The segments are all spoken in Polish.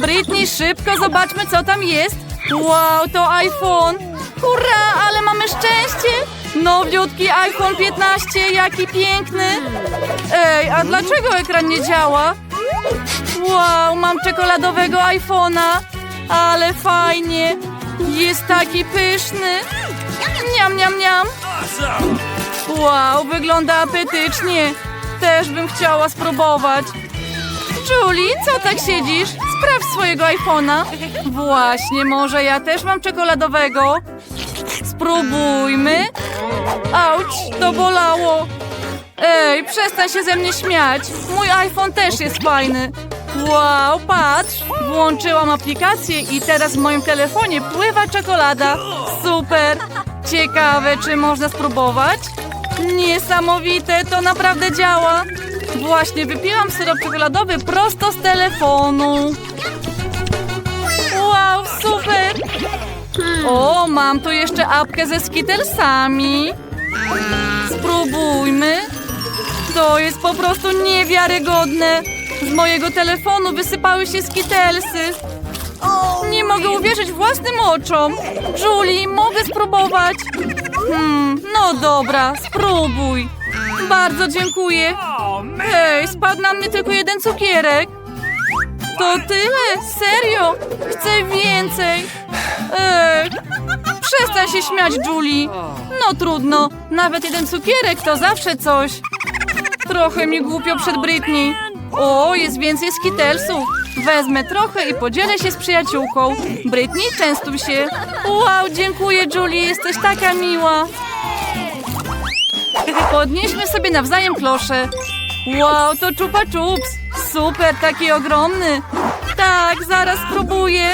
Britney, szybko zobaczmy, co tam jest. Wow, to iPhone. Hurra, ale mamy szczęście. Nowiutki iPhone 15, jaki piękny. Ej, a dlaczego ekran nie działa? Wow, mam czekoladowego iPhone'a. Ale fajnie. Jest taki pyszny. Niam, niam, niam. Wow, wygląda apetycznie. Też bym chciała spróbować. Julie, co tak siedzisz? Sprawdź swojego iPhone'a. Właśnie, może ja też mam czekoladowego. Spróbujmy. Auć, to bolało. Ej, przestań się ze mnie śmiać. Mój iPhone też jest fajny. Wow, patrz. Włączyłam aplikację i teraz w moim telefonie pływa czekolada. Super. Ciekawe, czy można spróbować? Niesamowite, to naprawdę działa. Właśnie wypiłam syrop czekoladowy prosto z telefonu. Wow, super. O, mam tu jeszcze apkę ze skittlesami. Spróbujmy. To jest po prostu niewiarygodne. Z mojego telefonu wysypały się skittlesy. Nie mogę uwierzyć własnym oczom. Julie, mogę spróbować? Hmm, no dobra, spróbuj. Bardzo dziękuję. Hej, spadł na mnie tylko jeden cukierek. To tyle? Serio? Chcę więcej. Ej, przestań się śmiać, Julie. No trudno, nawet jeden cukierek to zawsze coś. Trochę mi głupio przed Britney. O, jest więcej skitelsów. Wezmę trochę i podzielę się z przyjaciółką. Britney, częstuj się. Wow, dziękuję, Julie, jesteś taka miła. Podnieśmy sobie nawzajem klosze. Wow, to czupa czups. Super, taki ogromny. Tak, zaraz spróbuję.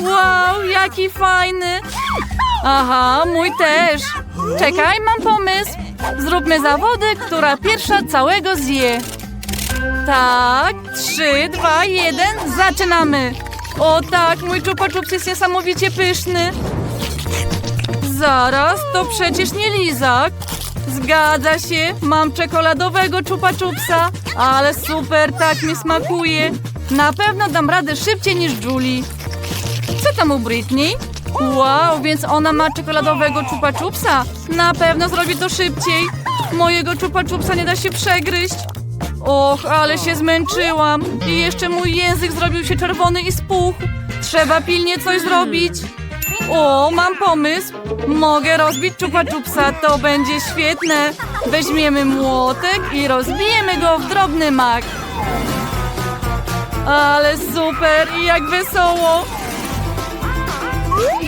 Wow, jaki fajny. Aha, mój też. Czekaj, mam pomysł. Zróbmy zawody, która pierwsza całego zje. Tak, trzy, dwa, jeden, zaczynamy. O tak, mój czupa jest niesamowicie pyszny. Zaraz, to przecież nie lizak. Zgadza się, mam czekoladowego czupa czupsa, ale super, tak mi smakuje. Na pewno dam radę szybciej niż Julie. Co tam u Britney? Wow, więc ona ma czekoladowego czupa czupsa. Na pewno zrobi to szybciej. Mojego czupa czupsa nie da się przegryźć. Och, ale się zmęczyłam. I jeszcze mój język zrobił się czerwony i spuchł. Trzeba pilnie coś zrobić. O, mam pomysł. Mogę rozbić czupa czupsa, to będzie świetne. Weźmiemy młotek i rozbijemy go w drobny mak. Ale super i jak wesoło.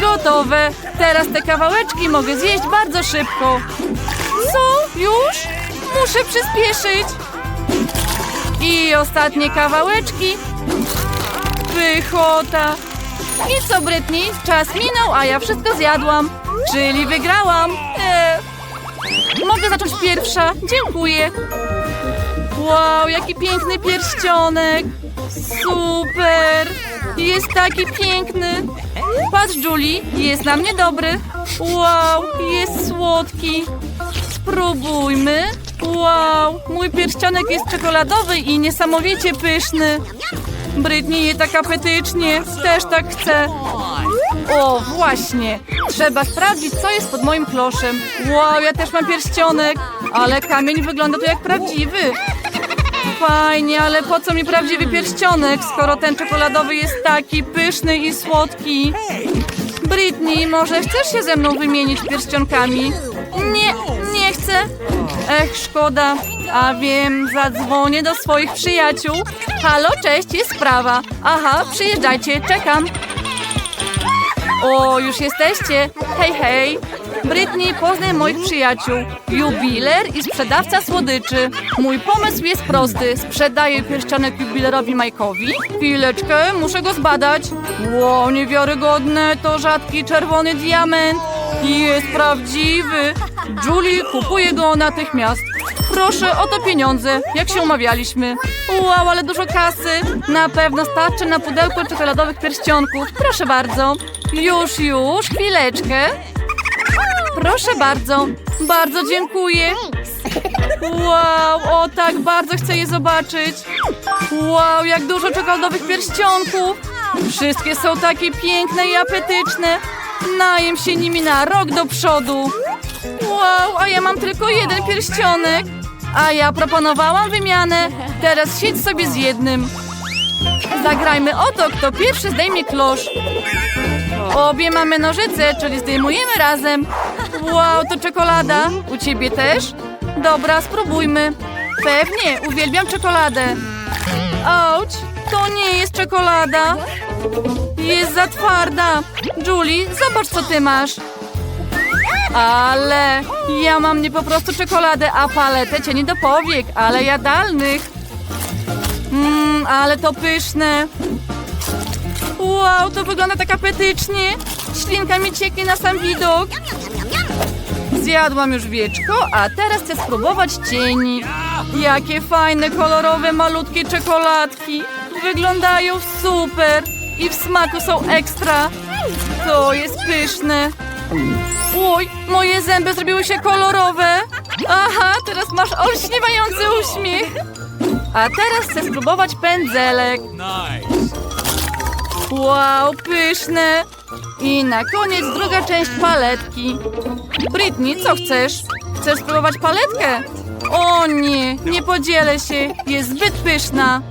Gotowe. Teraz te kawałeczki mogę zjeść bardzo szybko. Co? Już? Muszę przyspieszyć. I ostatnie kawałeczki. Pychota. I co, Brytni? Czas minął, a ja wszystko zjadłam. Czyli wygrałam. E, mogę zacząć pierwsza. Dziękuję. Wow, jaki piękny pierścionek. Super. Jest taki piękny. Patrz, Julie, jest na mnie dobry. Wow, jest słodki. Spróbujmy. Wow, mój pierścionek jest czekoladowy i niesamowicie pyszny. Britney je tak apetycznie. Też tak chcę. O, właśnie. Trzeba sprawdzić, co jest pod moim kloszem. Wow, ja też mam pierścionek. Ale kamień wygląda tu jak prawdziwy. Fajnie, ale po co mi prawdziwy pierścionek, skoro ten czekoladowy jest taki pyszny i słodki? Britney, może chcesz się ze mną wymienić pierścionkami? Nie, nie chcę. Ech, szkoda. A wiem, zadzwonię do swoich przyjaciół. Halo, cześć, jest sprawa. Aha, przyjeżdżajcie, czekam. O, już jesteście. Hej, hej. Britney, poznaj moich przyjaciół. Jubiler i sprzedawca słodyczy. Mój pomysł jest prosty. Sprzedaję pierścionek jubilerowi Majkowi. Chwileczkę, muszę go zbadać. Ło, niewiarygodne, to rzadki czerwony diament. Jest prawdziwy. Julie kupuje go natychmiast. Proszę, oto pieniądze, jak się umawialiśmy. Wow, ale dużo kasy. Na pewno starczy na pudełko czekoladowych pierścionków. Proszę bardzo. Już, już, chwileczkę. Proszę bardzo. Bardzo dziękuję. Wow, o tak, bardzo chcę je zobaczyć. Wow, jak dużo czekoladowych pierścionków. Wszystkie są takie piękne i apetyczne. Najem się nimi na rok do przodu. Wow, a ja mam tylko jeden pierścionek. A ja proponowałam wymianę. Teraz siedź sobie z jednym. Zagrajmy o to, kto pierwszy zdejmie klosz. Obie mamy nożyce, czyli zdejmujemy razem. Wow, to czekolada. U ciebie też? Dobra, spróbujmy. Pewnie, uwielbiam czekoladę. Auć, to nie jest czekolada. Jest za twarda. Julie, zobacz co ty masz. Ale ja mam nie po prostu czekoladę, a paletę cieni do powiek, ale jadalnych. Mmm, ale to pyszne. Wow, to wygląda tak apetycznie. Ślinka mi cieknie na sam widok. Zjadłam już wieczko, a teraz chcę spróbować cieni. Jakie fajne, kolorowe, malutkie czekoladki. Wyglądają super i w smaku są ekstra. To jest pyszne. Oj, moje zęby zrobiły się kolorowe. Aha, teraz masz olśniewający uśmiech. A teraz chcę spróbować pędzelek. Wow, pyszne. I na koniec druga część paletki. Britney, co chcesz? Chcesz spróbować paletkę? O nie, nie podzielę się. Jest zbyt pyszna.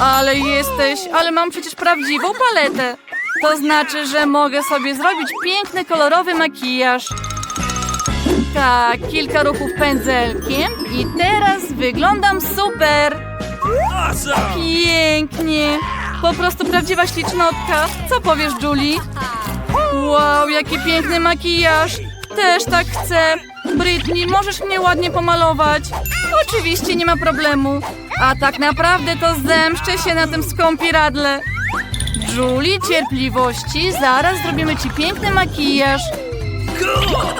Ale jesteś, ale mam przecież prawdziwą paletę. To znaczy, że mogę sobie zrobić piękny, kolorowy makijaż. Tak, kilka ruchów pędzelkiem i teraz wyglądam super. Pięknie! Po prostu prawdziwa ślicznotka. Co powiesz, Julie? Wow, jaki piękny makijaż! Też tak chcę. Britney, możesz mnie ładnie pomalować? Oczywiście, nie ma problemu. A tak naprawdę to zemszczę się na tym skąpiradle. Julie, cierpliwości, zaraz zrobimy ci piękny makijaż.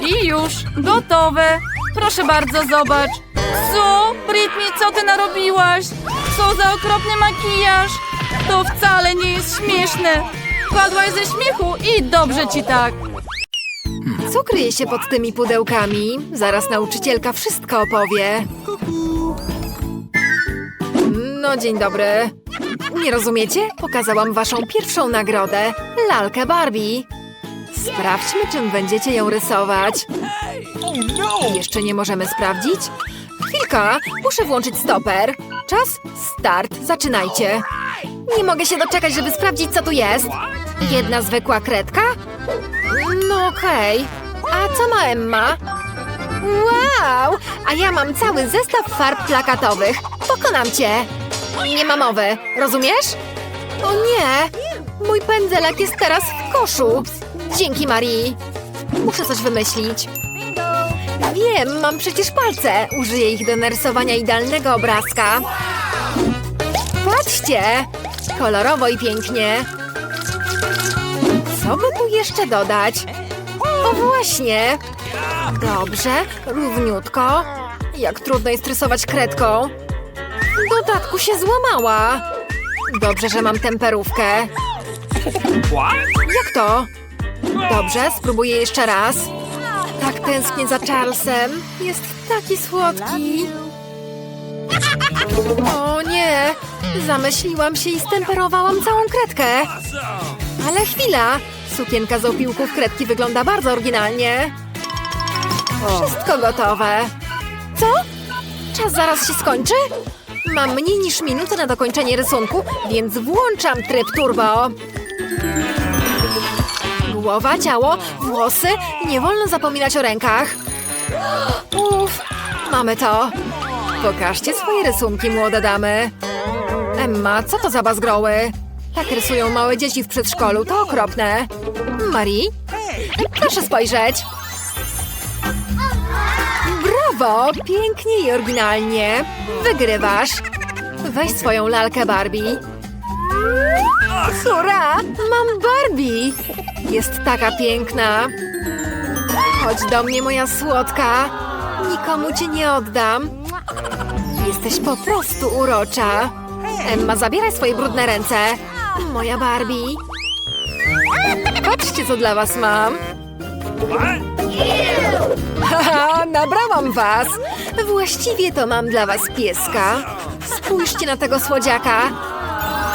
I już, gotowe. Proszę bardzo, zobacz. Co? Britney, co ty narobiłaś? Co za okropny makijaż? To wcale nie jest śmieszne. Padłaś ze śmiechu i dobrze ci tak. Co kryje się pod tymi pudełkami? Zaraz nauczycielka wszystko opowie. No, dzień dobry. Nie rozumiecie? Pokazałam waszą pierwszą nagrodę lalkę Barbie. Sprawdźmy, czym będziecie ją rysować. No. Jeszcze nie możemy sprawdzić? Chwilka, muszę włączyć stoper. Czas, start, zaczynajcie. Nie mogę się doczekać, żeby sprawdzić, co tu jest. Jedna zwykła kredka? No okej. A co ma Emma? Wow! A ja mam cały zestaw farb plakatowych. Pokonam cię. Nie ma mowy, rozumiesz? O nie! Mój pędzelek jest teraz w koszu. Dzięki, Marii. Muszę coś wymyślić. Wiem, mam przecież palce. Użyję ich do narysowania idealnego obrazka. Patrzcie! Kolorowo i pięknie. Co by tu jeszcze dodać? O właśnie! Dobrze, równiutko. Jak trudno jest rysować kredką. Dodatku się złamała. Dobrze, że mam temperówkę. Jak to? Dobrze, spróbuję jeszcze raz. Tak tęsknię za Charlesem. Jest taki słodki. O nie! Zamyśliłam się i stemperowałam całą kredkę. Ale chwila! Sukienka z opiłków kredki wygląda bardzo oryginalnie. Wszystko gotowe. Co? Czas zaraz się skończy? Mam mniej niż minutę na dokończenie rysunku, więc włączam tryb turbo. Głowa, ciało, włosy. Nie wolno zapominać o rękach. Uff, mamy to. Pokażcie swoje rysunki, młode damy. Emma, co to za bazgroły? Tak rysują małe dzieci w przedszkolu, to okropne. Marii? Proszę spojrzeć. Brawo! Pięknie i oryginalnie. Wygrywasz. Weź swoją lalkę Barbie. Hurra! Mam Barbie! Jest taka piękna. Chodź do mnie, moja słodka. Nikomu cię nie oddam. Jesteś po prostu urocza. Emma, zabieraj swoje brudne ręce. Moja Barbie. Patrzcie, co dla was mam. Nabrałam was! Właściwie to mam dla was pieska. Spójrzcie na tego słodziaka.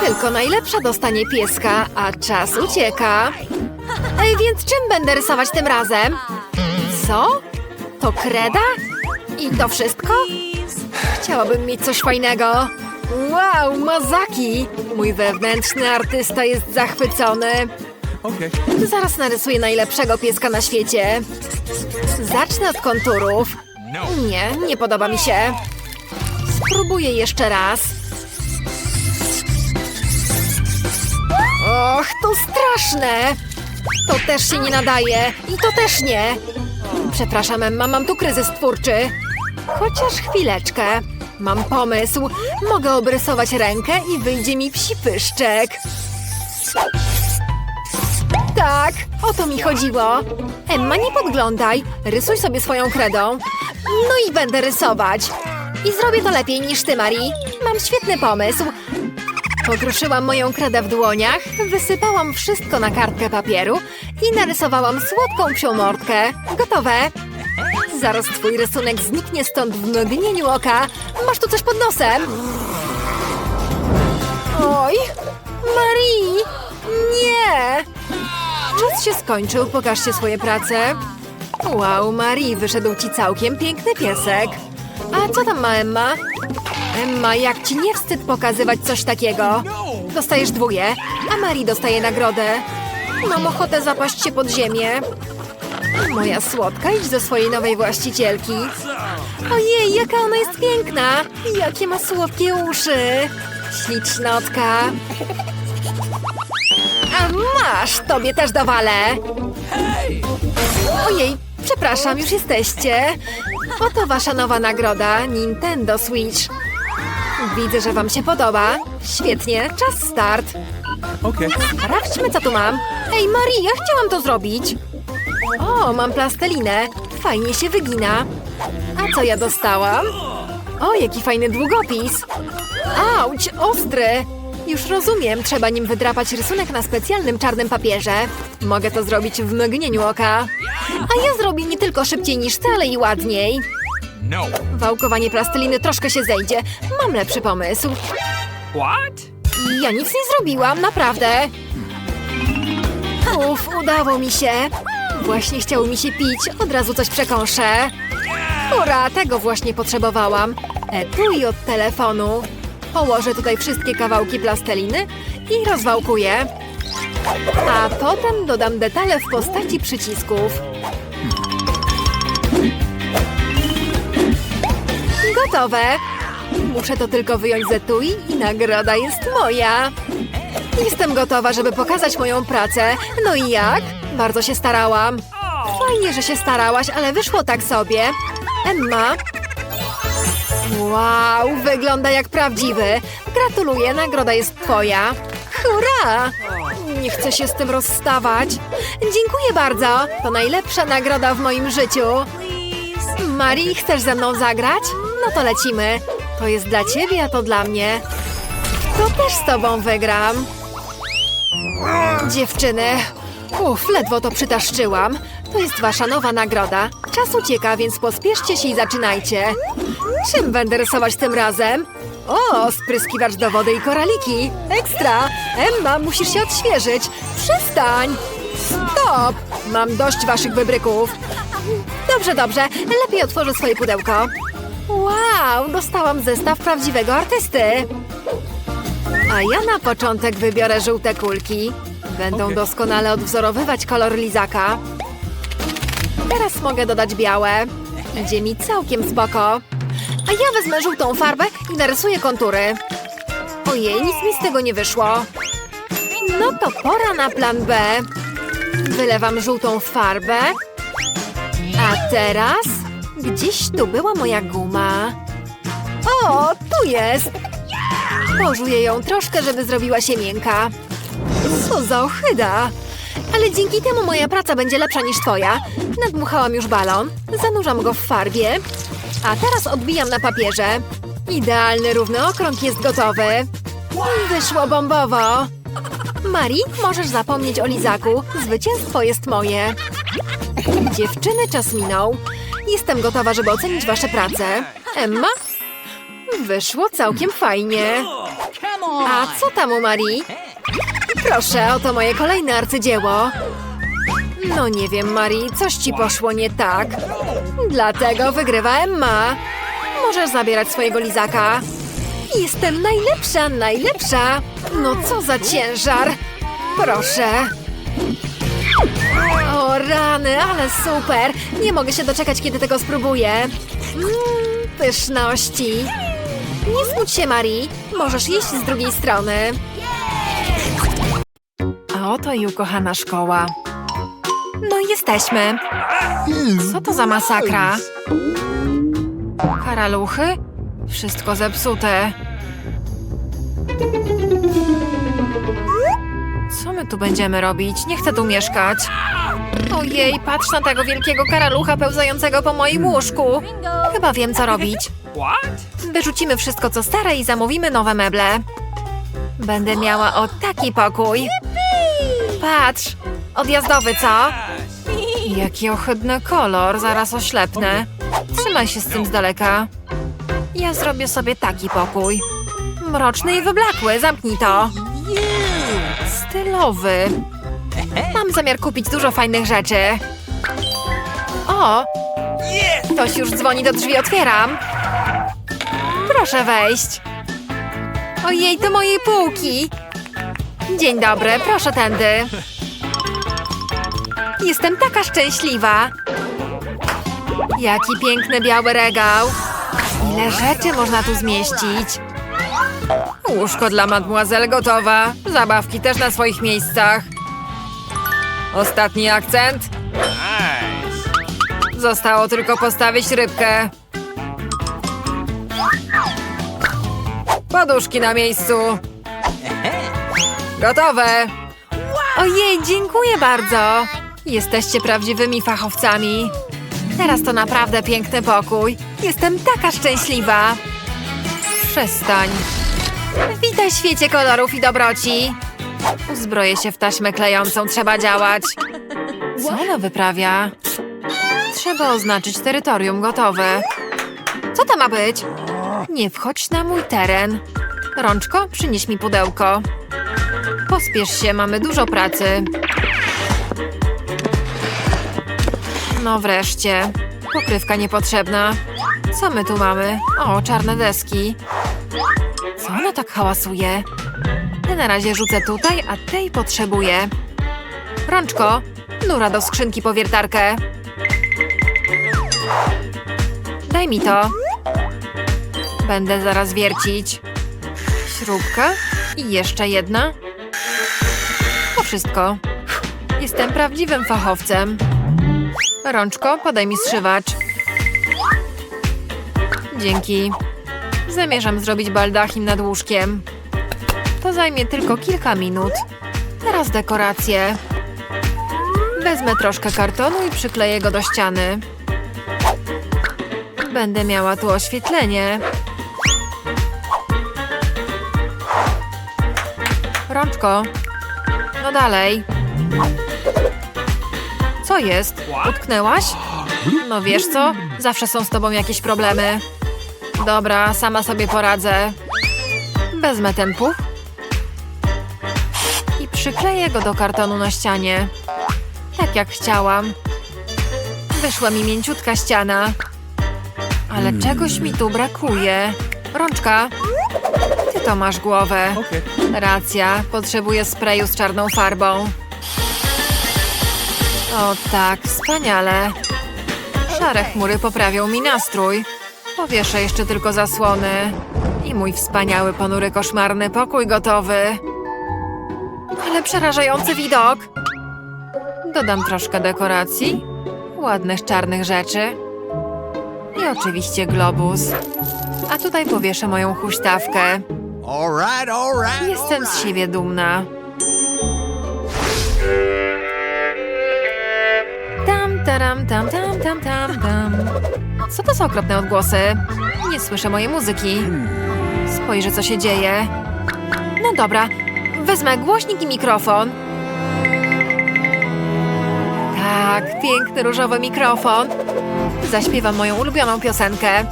Tylko najlepsza dostanie pieska, a czas ucieka. Ej, więc czym będę rysować tym razem? Co? To kreda? I to wszystko? Chciałabym mieć coś fajnego. Wow, mazaki! Mój wewnętrzny artysta jest zachwycony. Okay. Zaraz narysuję najlepszego pieska na świecie. Zacznę od konturów. No. Nie, nie podoba mi się. Spróbuję jeszcze raz. Och, to straszne! To też się nie nadaje i to też nie. Przepraszam, Emma, mam tu kryzys twórczy. Chociaż chwileczkę. Mam pomysł. Mogę obrysować rękę i wyjdzie mi psi pyszczek. Tak, o to mi chodziło. Emma, nie podglądaj. Rysuj sobie swoją kredą. No i będę rysować. I zrobię to lepiej niż ty, Marii. Mam świetny pomysł. Pokruszyłam moją kredę w dłoniach, wysypałam wszystko na kartkę papieru i narysowałam słodką psią mordkę. Gotowe. Zaraz twój rysunek zniknie stąd w mgnieniu oka. Masz tu coś pod nosem. Oj, Marii! Nie! Czas się skończył, pokażcie swoje prace. Wow, Marii, wyszedł ci całkiem piękny piesek. A co tam ma Emma? Emma, jak ci nie wstyd pokazywać coś takiego? Dostajesz dwóje, a Marii dostaje nagrodę. Mam ochotę zapaść się pod ziemię. Moja słodka, idź do swojej nowej właścicielki. Ojej, jaka ona jest piękna! Jakie ma słodkie uszy! Ślicznotka! Masz, tobie też dowalę! Ojej, przepraszam, już jesteście. Oto wasza nowa nagroda, Nintendo Switch. Widzę, że wam się podoba. Świetnie, czas start. Okay. Sprawdźmy, co tu mam. Ej, Maria, chciałam to zrobić. O, mam plastelinę. Fajnie się wygina. A co ja dostałam? O, jaki fajny długopis. Auć, ostry. Już rozumiem, trzeba nim wydrapać rysunek na specjalnym czarnym papierze. Mogę to zrobić w mgnieniu oka. A ja zrobię nie tylko szybciej niż ty, ale i ładniej. No. Wałkowanie plasteliny troszkę się zejdzie. Mam lepszy pomysł. What? Ja nic nie zrobiłam, naprawdę. Uf, udało mi się. Właśnie chciało mi się pić, od razu coś przekąszę. Ura, tego właśnie potrzebowałam. Etui od telefonu. Położę tutaj wszystkie kawałki plasteliny i rozwałkuję. A potem dodam detale w postaci przycisków. Gotowe. Muszę to tylko wyjąć z etui i nagroda jest moja. Jestem gotowa, żeby pokazać moją pracę. No i jak? Bardzo się starałam. Fajnie, że się starałaś, ale wyszło tak sobie. Emma. Wow, wygląda jak prawdziwy. Gratuluję, nagroda jest twoja. Hurra! Nie chcę się z tym rozstawać. Dziękuję bardzo. To najlepsza nagroda w moim życiu. Marii, chcesz ze mną zagrać? No to lecimy. To jest dla ciebie, a to dla mnie. To też z tobą wygram. Dziewczyny, uff, ledwo to przytaszczyłam. To jest wasza nowa nagroda. Czas ucieka, więc pospieszcie się i zaczynajcie. Czym będę rysować tym razem? O, spryskiwacz do wody i koraliki. Ekstra! Emma, musisz się odświeżyć. Przestań! Stop! Mam dość waszych wybryków. Dobrze, dobrze. Lepiej otworzę swoje pudełko. Wow, dostałam zestaw prawdziwego artysty. A ja na początek wybiorę żółte kulki. Będą doskonale odwzorowywać kolor lizaka. Teraz mogę dodać białe. Idzie mi całkiem spoko. A ja wezmę żółtą farbę i narysuję kontury. Ojej, nic mi z tego nie wyszło. No to pora na plan B. Wylewam żółtą farbę. A teraz? Gdzieś tu była moja guma. O, tu jest! Pożuję ją troszkę, żeby zrobiła się miękka. Co za ochyda! Ale dzięki temu moja praca będzie lepsza niż twoja. Nadmuchałam już balon, zanurzam go w farbie, a teraz odbijam na papierze. Idealny równy okrąg jest gotowy. Wyszło bombowo. Mari, możesz zapomnieć o lizaku. Zwycięstwo jest moje. Dziewczyny, czas minął. Jestem gotowa, żeby ocenić wasze prace. Emma? Wyszło całkiem fajnie. A co tam u Marii? Proszę, oto moje kolejne arcydzieło. No nie wiem, Marii, coś ci poszło nie tak. Dlatego wygrywa Emma. Możesz zabierać swojego lizaka. Jestem najlepsza, najlepsza. No co za ciężar. Proszę. O rany, ale super. Nie mogę się doczekać, kiedy tego spróbuję. Mmm, pyszności. Nie smuć się, Marii. Możesz jeść z drugiej strony. A oto i ukochana szkoła. No jesteśmy. Co to za masakra? Karaluchy? Wszystko zepsute. Co my tu będziemy robić? Nie chcę tu mieszkać. Ojej, patrz na tego wielkiego karalucha pełzającego po moim łóżku. Chyba wiem, co robić. Wyrzucimy wszystko, co stare i zamówimy nowe meble. Będę miała o taki pokój. Patrz, odjazdowy, co? Jaki ohydny kolor, zaraz oślepnę. Trzymaj się z tym z daleka. Ja zrobię sobie taki pokój. Mroczny i wyblakły, zamknij to. Stylowy. Mam zamiar kupić dużo fajnych rzeczy. O! Ktoś już dzwoni do drzwi, otwieram. Proszę wejść. Ojej, to mojej półki. Dzień dobry, proszę tędy. Jestem taka szczęśliwa. Jaki piękny biały regał. Ile rzeczy można tu zmieścić. Łóżko dla mademoiselle gotowa. Zabawki też na swoich miejscach. Ostatni akcent. Zostało tylko postawić rybkę. Poduszki na miejscu. Gotowe. Ojej, dziękuję bardzo. Jesteście prawdziwymi fachowcami. Teraz to naprawdę piękny pokój. Jestem taka szczęśliwa. Przestań. Witaj świecie kolorów i dobroci. Uzbroję się w taśmę klejącą, trzeba działać. Co ona wyprawia? Trzeba oznaczyć terytorium gotowe. Co to ma być? Nie wchodź na mój teren. Rączko, przynieś mi pudełko. Pospiesz się, mamy dużo pracy. No wreszcie. Pokrywka niepotrzebna. Co my tu mamy? O, czarne deski. Co ona tak hałasuje? Te na razie rzucę tutaj, a tej potrzebuję. Rączko, nura do skrzynki po wiertarkę. Daj mi to. Będę zaraz wiercić. Śrubka i jeszcze jedna. To wszystko. Jestem prawdziwym fachowcem. Rączko, podaj mi strzywacz. Dzięki. Zamierzam zrobić baldachim nad łóżkiem. To zajmie tylko kilka minut. Teraz dekoracje. Wezmę troszkę kartonu i przykleję go do ściany. Będę miała tu oświetlenie. Rączko. No dalej. Co jest? Utknęłaś? No wiesz co? Zawsze są z tobą jakieś problemy. Dobra, sama sobie poradzę. Wezmę ten puch i przykleję go do kartonu na ścianie. Tak jak chciałam. Wyszła mi mięciutka ściana. Ale czegoś mi tu brakuje. Rączka, ty to masz głowę. Racja, potrzebuję sprayu z czarną farbą. O tak, wspaniale. Szare chmury poprawią mi nastrój. Powieszę jeszcze tylko zasłony. I mój wspaniały, ponury, koszmarny pokój gotowy. Ale przerażający widok. Dodam troszkę dekoracji, ładnych czarnych rzeczy i oczywiście globus. A tutaj powieszę moją huśtawkę. Jestem z siebie dumna. Taram, tam, tam, tam, tam, tam. Co to za okropne odgłosy? Nie słyszę mojej muzyki. Spojrzę, co się dzieje. No dobra, wezmę głośnik i mikrofon. tak, piękny różowy mikrofon. Zaśpiewam moją ulubioną piosenkę.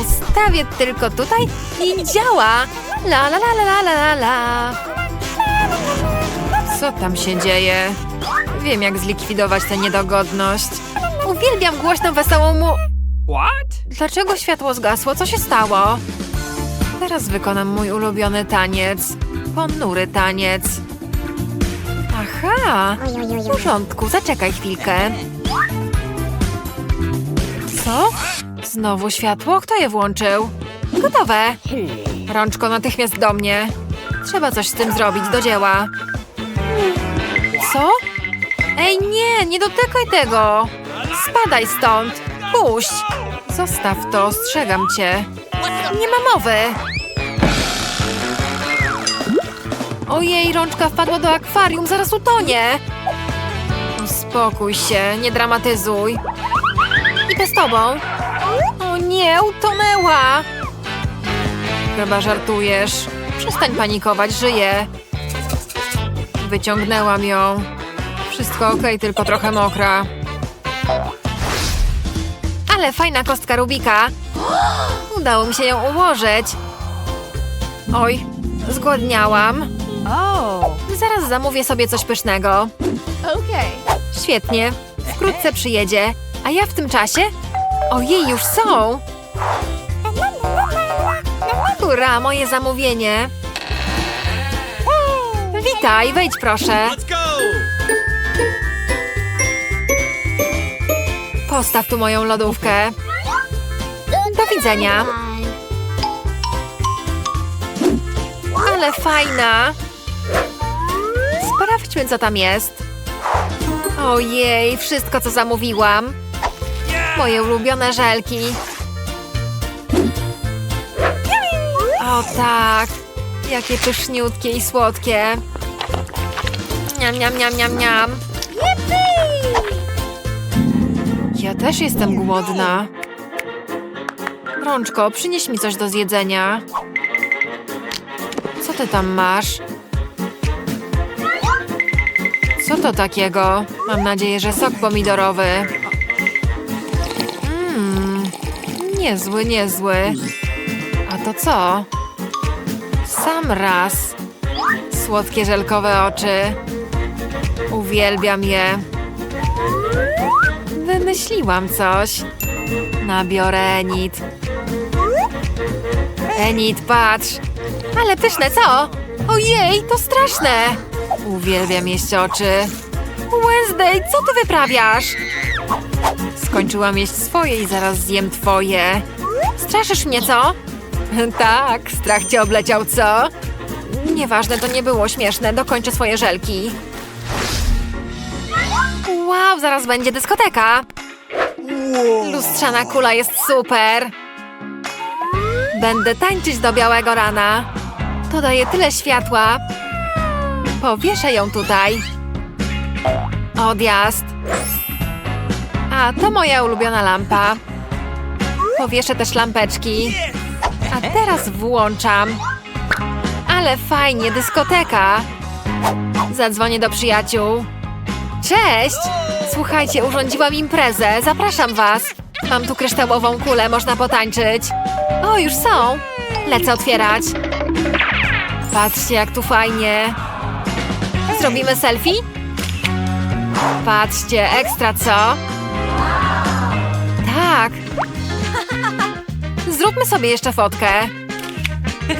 Ustawię tylko tutaj i działa. La la la la la la la. Co tam się dzieje? Wiem, jak zlikwidować tę niedogodność. Uwielbiam głośną, wesołą mu... What? Dlaczego światło zgasło? Co się stało? Teraz wykonam mój ulubiony taniec. Ponury taniec. Aha! W porządku, zaczekaj chwilkę. Co? Znowu światło? Kto je włączył? Gotowe. Rączko natychmiast do mnie. Trzeba coś z tym zrobić, do dzieła. Co? Ej, nie, nie dotykaj tego! Spadaj stąd! Puść! Zostaw to, ostrzegam cię. Nie ma mowy! Ojej, rączka wpadła do akwarium, zaraz utonie! Uspokój się, nie dramatyzuj. Idę z tobą. O nie, utonęła! Chyba żartujesz. Przestań panikować, żyję. Wyciągnęłam ją. Wszystko okej, tylko trochę mokra. Ale fajna kostka Rubika. Udało mi się ją ułożyć. Oj, zgłodniałam. Zaraz zamówię sobie coś pysznego. Świetnie. Wkrótce przyjedzie. A ja w tym czasie? Ojej, już są! Hurra, moje zamówienie. Witaj, wejdź proszę. Postaw tu moją lodówkę. Do widzenia. Ale fajna. Sprawdźmy, co tam jest. Ojej, wszystko, co zamówiłam. Moje ulubione żelki. O tak, jakie pyszniutkie i słodkie. Niam, niam, niam, niam, niam. Ja też jestem głodna. Rączko, przynieś mi coś do zjedzenia. Co ty tam masz? Co to takiego? Mam nadzieję, że sok pomidorowy. Mmm, niezły, niezły. A to co? Sam raz. Słodkie żelkowe oczy. Uwielbiam je. Wymyśliłam coś. Nabiorę Enid. Enid, patrz. Ale pyszne, co? Ojej, to straszne. Uwielbiam jeść oczy. Wednesday, co ty wyprawiasz? Skończyłam jeść swoje i zaraz zjem twoje. Straszysz mnie, co? tak, strach cię obleciał, co? Nieważne, to nie było śmieszne. Dokończę swoje żelki. Wow, zaraz będzie dyskoteka. Lustrzana kula jest super. Będę tańczyć do białego rana. To daje tyle światła. Powieszę ją tutaj. Odjazd. A to moja ulubiona lampa. Powieszę też lampeczki. A teraz włączam. Ale fajnie, dyskoteka. Zadzwonię do przyjaciół. Cześć! Słuchajcie, urządziłam imprezę. Zapraszam was. Mam tu kryształową kulę, można potańczyć. O, już są. Lecę otwierać. Patrzcie, jak tu fajnie. Zrobimy selfie? Patrzcie, ekstra, co? Tak. Zróbmy sobie jeszcze fotkę.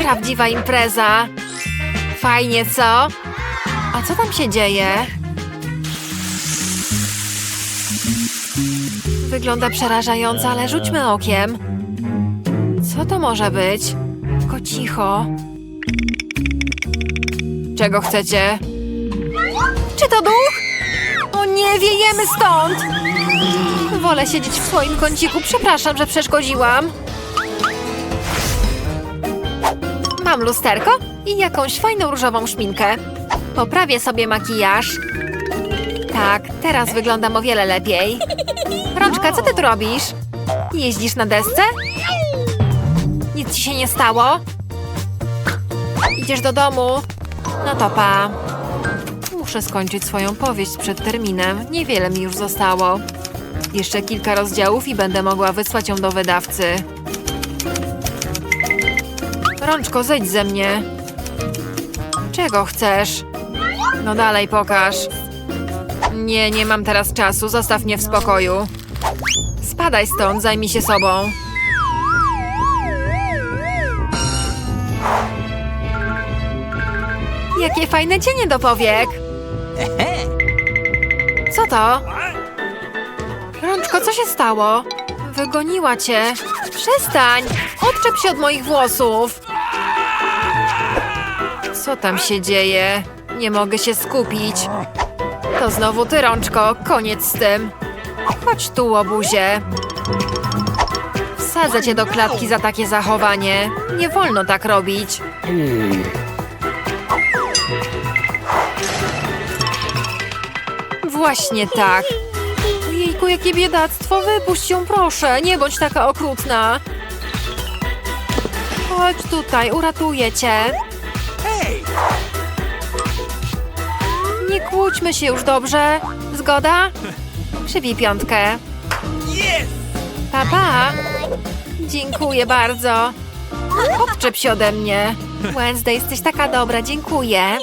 Prawdziwa impreza. Fajnie, co? A co tam się dzieje? Wygląda przerażająco, ale rzućmy okiem. Co to może być? Tylko cicho. Czego chcecie? Czy to duch? O nie, wiejemy stąd! Wolę siedzieć w swoim kąciku. Przepraszam, że przeszkodziłam. Mam lusterko i jakąś fajną różową szminkę. Poprawię sobie makijaż. Tak, teraz wyglądam o wiele lepiej. Rączka, co ty tu robisz? Jeździsz na desce? Nic ci się nie stało? Idziesz do domu? No to pa. Muszę skończyć swoją powieść przed terminem. Niewiele mi już zostało. Jeszcze kilka rozdziałów i będę mogła wysłać ją do wydawcy. Rączko, zejdź ze mnie. Czego chcesz? No dalej pokaż. Nie, nie mam teraz czasu. Zostaw mnie w spokoju. Spadaj stąd, zajmij się sobą. Jakie fajne cienie do powiek. Co to? Rączko, co się stało? Wygoniła cię. Przestań! Odczep się od moich włosów. Co tam się dzieje? Nie mogę się skupić. To znowu ty, Rączko. Koniec z tym. Chodź tu, łobuzie. Wsadzę cię do klatki za takie zachowanie. Nie wolno tak robić. Właśnie tak. Ojejku, jakie biedactwo. Wypuść ją, proszę. Nie bądź taka okrutna. Chodź tutaj, uratuję cię. Nie kłóćmy się już, dobrze? Zgoda? Przybij piątkę. Papa! Dziękuję bardzo. Odczep się ode mnie. Wednesday, jesteś taka dobra, dziękuję.